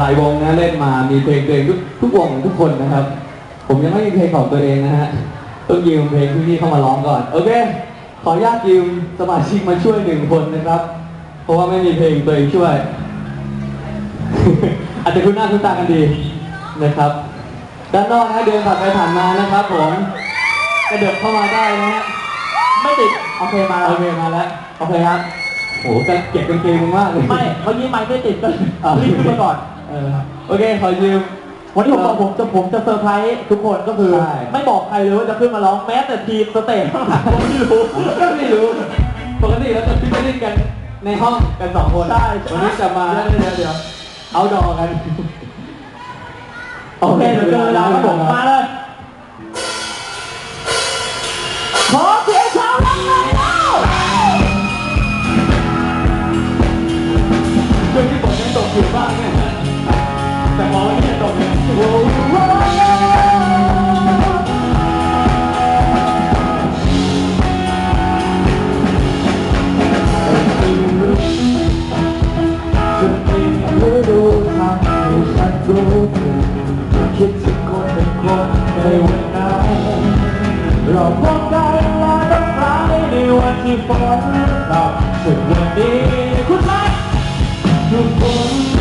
หลายวงนะเล่นมามีเพลงตัวเองทุกทุกวงทุกคนนะครับ ผมยังไม่มีเพลงของตัวเองนะฮะต้องยืมเพลงพี่ๆเข้ามาร้องก่อน โอเค ขออนุญาตยืมสมาชิกมาช่วยหนึ่งคนนะครับ เพราะว่าไม่มีเพลงตัวเองช่วย อาจจะคุ้นหน้าคุ้นตากันดีนะครับ ด้านนอกนะเดินผ่านไปผ่านมานะครับผมกระเดิบเข้ามาได้นะฮะไม่ติดโอเคมาโอเคมาแล้วโอเคครับ โหจะเก็บกางเกงมึงมากเลยไม่เมื่อกี้ไมค์ไม่ติดก็อ่ารีบขึ้นมาก่อนเออโอเคขอยืม วันนี้ผมบอกผมจะผมจะเซอร์ไพรส์ทุกคนก็คือ ใช่ ไม่บอกใครเลยว่าจะขึ้นมาร้องแม้แต่ทีมสเตจข้างหลังก็ไม่รู้ ก็ไม่รู้ปกติเราจะพิจารณากันในห้องกันสองคนใช่วันนี้จะมาเดี๋ยวเดี๋ยวเดี๋ยวเอาดอกันโอเคเดี๋ยวเจอเวลาครับผมมาเลย อยู่บ้างเนี่ยฮะแต่มองว่าเนี่ยตกเนี่ยจะมีฤดูทำให้ฉันรู้สึกคิดถึงคนเป็นคนในวันนั้นเราพบกันและต้องรักในวันที่ฝนตกถึงวันนี้คุณไม้ทุกคน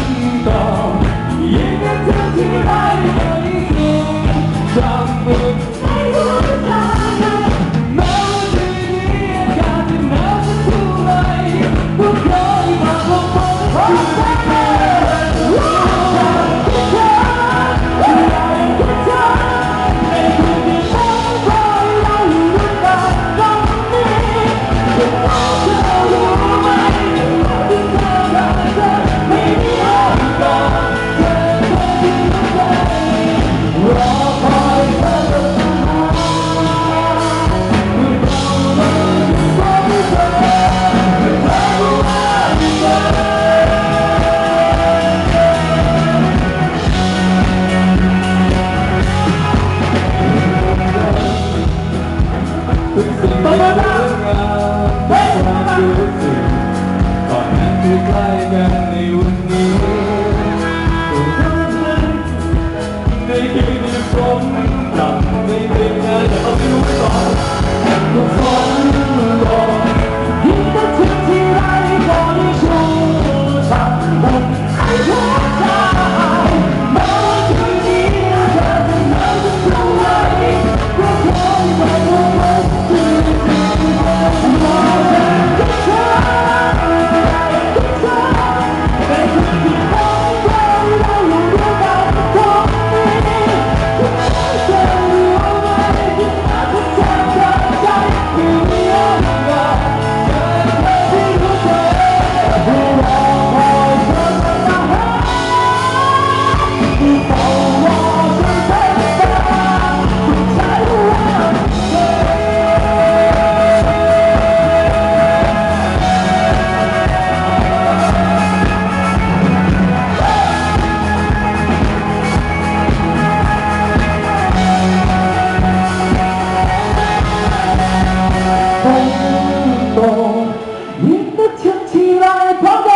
起来跳个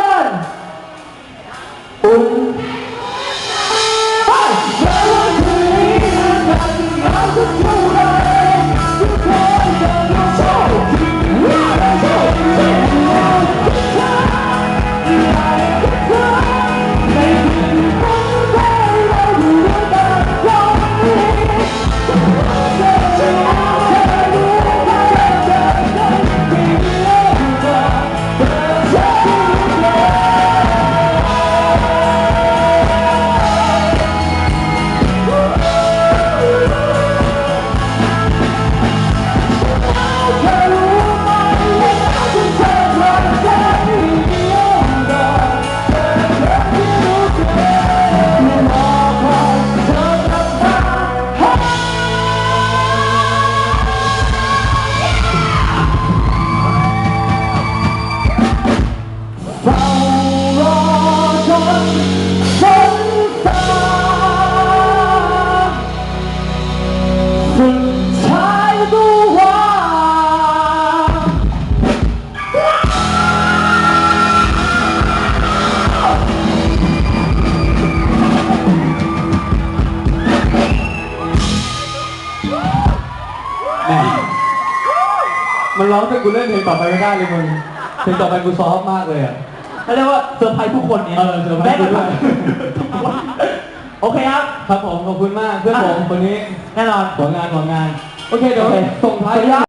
มันร้องเพลงกูเล่นเพลงต่อไปไม่ได้เลยมึงเพลงต่อไปกูซอฟมากเลยอ่ะ เขาเรียกว่าเซอร์ไพรส์ผู้คนเนี่ยเออเซอร์ไพรส์กูด้วยโอเคครับ ครับผมขอบคุณมากเพื่อนผมคนนี้แน่นอนผลงานผลงาน โอเคเดี๋ยวโอเคส่งท้ายสวัสดีครับ